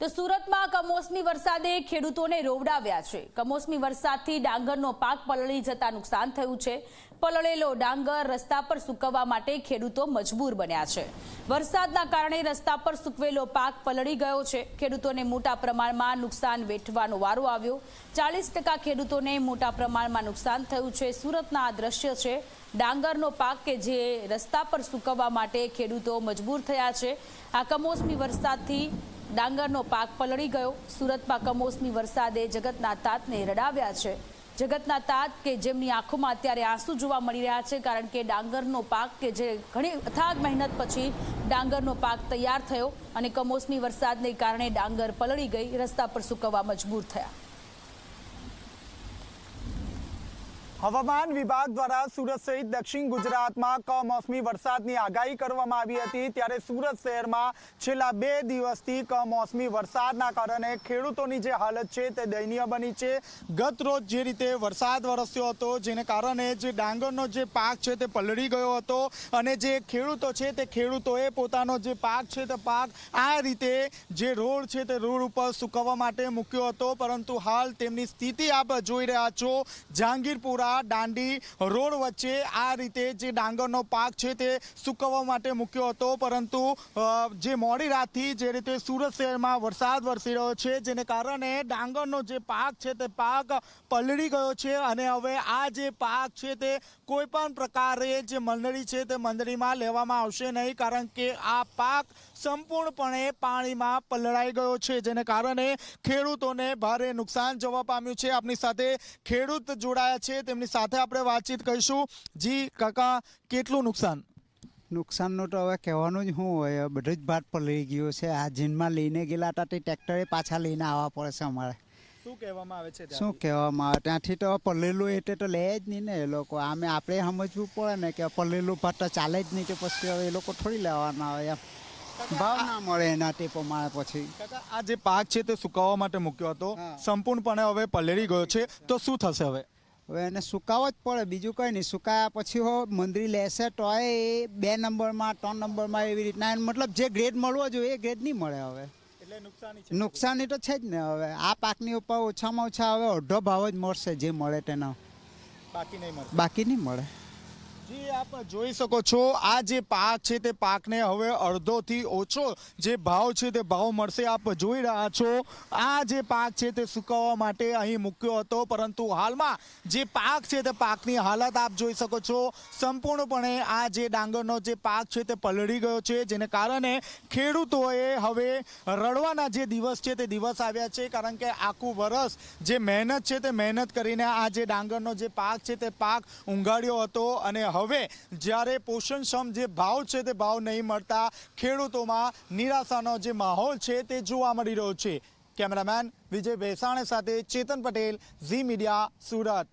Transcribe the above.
તો સુરતમાં કમોસમી વરસાદે ખેડૂતોને રોવડાવ્યા છે. કમોસમી વરસાદથી ડાંગરનો પાક પલળી જતા નુકસાન થયું છે. પલળેલો ડાંગર રસ્તા પર સૂકવવા માટે ખેડૂતો મજબૂર બન્યા છે. વરસાદના કારણે રસ્તા પર સૂકવેલો પાક પલળી ગયો છે. ખેડૂતોને મોટા પ્રમાણમાં નુકસાન વેઠવાનો વારો આવ્યો. ચાલીસ ટકા ખેડૂતોને મોટા પ્રમાણમાં નુકસાન થયું છે. સુરતના આ દ્રશ્ય છે. ડાંગરનો પાક કે જે રસ્તા પર સૂકવવા માટે ખેડૂતો મજબૂર થયા છે. આ કમોસમી વરસાદથી ડાંગરનો પાક પલળી ગયો. સુરતમાં કમોસમી વરસાદે જગતના તાતને રડાવ્યા છે. જગતના તાત કે જેમની આંખોમાં અત્યારે આંસુ જોવા મળી રહ્યા છે, કારણ કે ડાંગરનો પાક કે જે ઘણી અથાગ મહેનત પછી ડાંગરનો પાક તૈયાર થયો અને કમોસમી વરસાદને કારણે ડાંગર પલળી ગઈ, રસ્તા પર સૂકવવા મજબૂર થયા. હવામાન વિભાગ દ્વારા સુરત સહિત દક્ષિણ ગુજરાતમાં કમોસમી વરસાદની આગાહી કરવામાં આવી હતી. ત્યારે સુરત શહેરમાં છેલ્લા બે દિવસથી કમોસમી વરસાદના કારણે ખેડૂતોની જે હાલત છે તે દયનીય બની છે. ગત રોજ જે રીતે વરસાદ વરસ્યો હતો, જેને કારણે જે ડાંગરનો જે પાક છે તે પલળી ગયો હતો અને જે ખેડૂતો છે તે ખેડૂતોએ પોતાનો જે પાક છે તે પાક આ રીતે જે રોડ છે તે રોડ ઉપર સૂકવવા માટે મૂક્યો હતો. પરંતુ હાલ તેમની સ્થિતિ આપ જોઈ રહ્યા છો. જહાંગીરપુરા દાંડી રોડ વચ્ચે આ રીતે જે ડાંગરનો પાક છે તે સૂકવવા માટે મૂક્યો હતો. પરંતુ જે મોડી રાતથી જે રીતે સુરત શહેરમાં વરસાદ વરસી રહ્યો છે, જેને કારણે ડાંગરનો જે પાક છે તે પાક પલળી ગયો છે અને હવે આ જે પાક છે તે કોઈ પણ પ્રકારે જે મંડળી છે તે મંડળીમાં લેવામાં આવશે નહીં, કારણ કે આ પાક સંપૂર્ણપણે પાણીમાં પલળાઈ ગયો છે, જેને કારણે ખેડૂતોને ભારે નુકસાન જોવા પામ્યું છે. આપની સાથે ખેડૂત જોડાયા છે તેમની સાથે આપણે વાતચીત કરીશું. જી કાકા કેટલું નુકસાન? નુકસાનનું તો હવે કહેવાનું જ શું હોય બધું જ ભાત પલળી ગયો છે. આ જીનમાં લઈને ગયેલા હતા તે ટ્રેક્ટરે પાછા લઈને આવવા પડે છે અમારે. શું કહેવામાં આવે છે શું કહેવામાં આવે? ત્યાંથી તો પલેલું એટલે તો લે જ નહીં ને એ લોકો. આમે આપણે સમજવું પડે ને કે પલેલું ભાત તો ચાલે જ નહીં કે પછી હવે એ લોકો થોડી લેવાના હોય એમ. ભાવ ના મળે એના તે પ્રમાણે પછી. આ જે પાક છે તે સુકાવવા માટે મૂક્યો હતો. સંપૂર્ણપણે હવે પલળી ગયો છે. તો શું થશે હવે? હવે એને સુકાવો જ પડે બીજું કંઈ નહીં. સુકાયા પછી હો મંદરી લેશે તોય એ બે નંબરમાં ત્રણ નંબરમાં એવી રીતના. મતલબ જે ગ્રેડ મળવો જોઈએ એ ગ્રેડ નહીં મળે હવે. એટલે નુકસાની નુકસાની તો છે જ ને હવે. આ પાકની ઉપર ઓછામાં ઓછા હવે અડધો ભાવ જ મળશે જે મળે તેનો. બાકી નહીં મળે બાકી નહીં મળે. જી આપ જોઈ શકો છો, આ જે પાક છે તે પાકને હવે અડધોથી ઓછો જે ભાવ છે તે ભાવ મળશે આપ જોઈ રહ્યા છો. આ જે પાક છે તે સુકાવવા માટે અહીં મૂક્યો હતો, પરંતુ હાલમાં જે પાક છે તે પાકની હાલત આપ જોઈ શકો છો. સંપૂર્ણપણે આ જે ડાંગરનો જે પાક છે તે પલળી ગયો છે, જેને કારણે ખેડૂતોએ હવે રડવાના જે દિવસ છે તે દિવસ આવ્યા છે, કારણ કે આખું વરસ જે મહેનત છે તે મહેનત કરીને આ જે ડાંગરનો જે પાક છે તે પાક ઊંઘાડ્યો હતો અને હવે જ્યારે પોષણક્ષમ જે ભાવ છે તે ભાવ નહીં મળતા ખેડૂતોમાં નિરાશાનો જે માહોલ છે તે જોવા મળી રહ્યો છે. કેમેરામેન વિજય ભેસાણે સાથે ચેતન પટેલ, ઝી મીડિયા, સુરત.